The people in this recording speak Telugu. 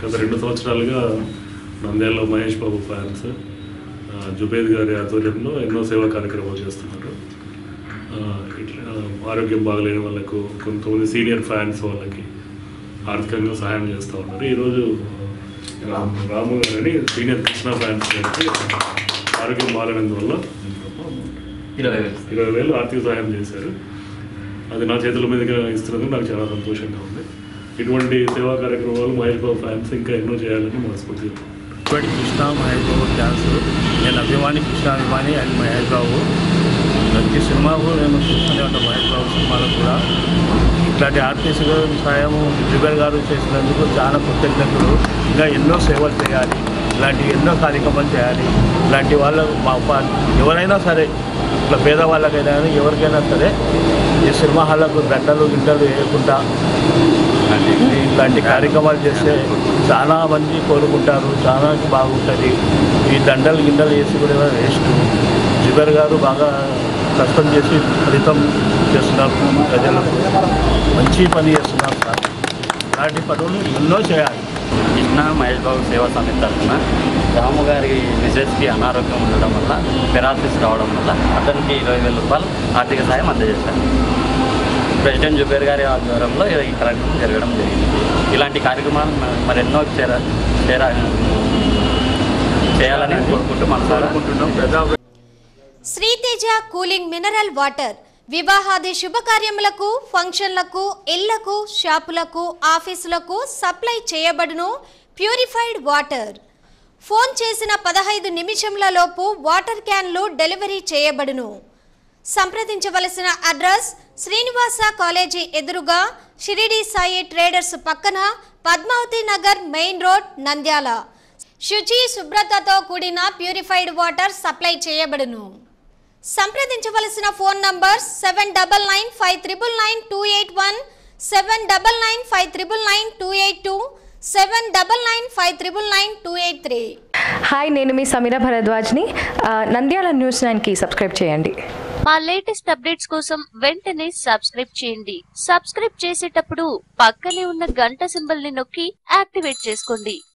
గత రెండు సంవత్సరాలుగా నంద్యాలలో మహేష్ బాబు ఫ్యాన్స్ జుబేద్ గారి ఆధ్వర్యంలో ఎన్నో సేవా కార్యక్రమాలు చేస్తున్నారు. ఆ, ఇట్లా ఆరోగ్యం బాగలేని వాళ్ళకు కొంతమంది సీనియర్ ఫ్యాన్స్ వాళ్ళకి ఆర్థికంగా సహాయం చేస్తూ ఉన్నారు. ఈరోజు రామ్ రాము గారని సీనియర్ కృష్ణ ఫ్యాన్స్ గారికి ఆరోగ్యం బాగాలేనందువల్ల ఇరవై వేలు. ఇరవై వేలు ఆర్థిక సహాయం చేశారు. అది నా చేతుల మీదుగా ఇస్తున్నందుకు నాకు చాలా సంతోషంగా ఉంది. ఇటువంటి సేవా కార్యక్రమాలు మహేష్ బాబు ఫ్యాన్స్ ఇంకా ఎన్నో చేయాలని మనస్ఫూర్తిగా ఇప్పటి కృష్ణ మహేష్ బాబు డ్యాన్స్ నేను అభిమాని కృష్ణ అభిమాని అండ్ మహేష్ బాబు. ప్రతి సినిమాకు నేను చూస్తూనే ఉంటాను మహేష్ బాబు సినిమాలకు కూడా. ఇట్లాంటి ఆర్టిస్ట్ సాయం జుబేర్ గారు చేసినందుకు చాలా కృతజ్ఞతలు. ఇంకా ఎన్నో సేవలు చేయాలి. ఇలాంటి ఎన్నో కార్యక్రమాలు చేయాలి. ఇలాంటి వాళ్ళకు మా ఎవరైనా సరే ఇట్లా పేదవాళ్ళకైనా కానీ ఎవరికైనా సరే ఈ సినిమా హాళ్ళకు గంటలు గింటలు వేయకుండా ఇలాంటి కార్యక్రమాలు చేస్తే చాలా మంది కోరుకుంటారు చాలా బాగుంటుంది. ఈ దండలు గిండలు వేసి కూడా వేస్ట్. జుబేర్ గారు బాగా కష్టం చేసి ఫలితం చేస్తున్నారు ప్రజలకు. మంచి పని చేస్తున్నారు. సార్ ఇలాంటి పనులు ఎన్నో చేయాలి. కృష్ణ మహేష్ బాబు సేవా సమితి తరఫున రాము గారి మిసెస్కి అనారోగ్యం ఉండడం వల్ల పెరాసిస్ రావడం వల్ల అతనికి ఇరవై వేల రూపాయలు ఆర్థిక సాయం అందజేశారు. ప్రెసిడెంట్ జుబేర్ గారి ఆధ్వర్యంలో ఈ కార్యక్రమం జరగడం జరిగింది. ఇలాంటి కార్యక్రమాలు మరెన్నో చేర చేర చేయాలని కోరుకుంటూ మనసారా. కోరుకుంటున్నాం శ్రీతేజ కూలింగ్ మినరల్ వాటర్ వివాహాది శుభకార్యములకు ఫంక్షన్లకు ఇళ్ళకు షాపులకు ఆఫీసులకు సప్లై చేయబడును ప్యూరిఫైడ్ వాటర్. ఫోన్ చేసిన పదహైదు నిమిషంలలోపు వాటర్ క్యాన్లు డెలివరీ చేయబడును. సంప్రదించవలసిన అడ్రస్ శ్రీనివాస కాలేజీ ఎదురుగా షిరిడి సాయి ట్రేడర్స్ పక్కన పద్మావతి నగర్ మెయిన్ రోడ్ నంద్యాల. శుచి శుభ్రతతో కూడిన ప్యూరిఫైడ్ వాటర్ సప్లై చేయబడును. సంప్రదించవలసిన phone number seven double nine five triple nine two eight one seven double nine five triple nine two eight two seven double nine five triple nine two eight three hi నేను మీ సమీర భరద్వాజ్ని. నంద్యాల న్యూస్ నైన్కి సబ్స్క్రైబ్ చేయండి. మా లేటెస్ట్ అప్డేట్స్ కోసం వెంటనే సబ్స్క్రైబ్ చేయండి. సబ్స్క్రైబ్ చేసేటప్పుడు పక్కనే ఉన్న గంట సింబల్ని నొక్కి యాక్టివేట్ చేసుకోండి.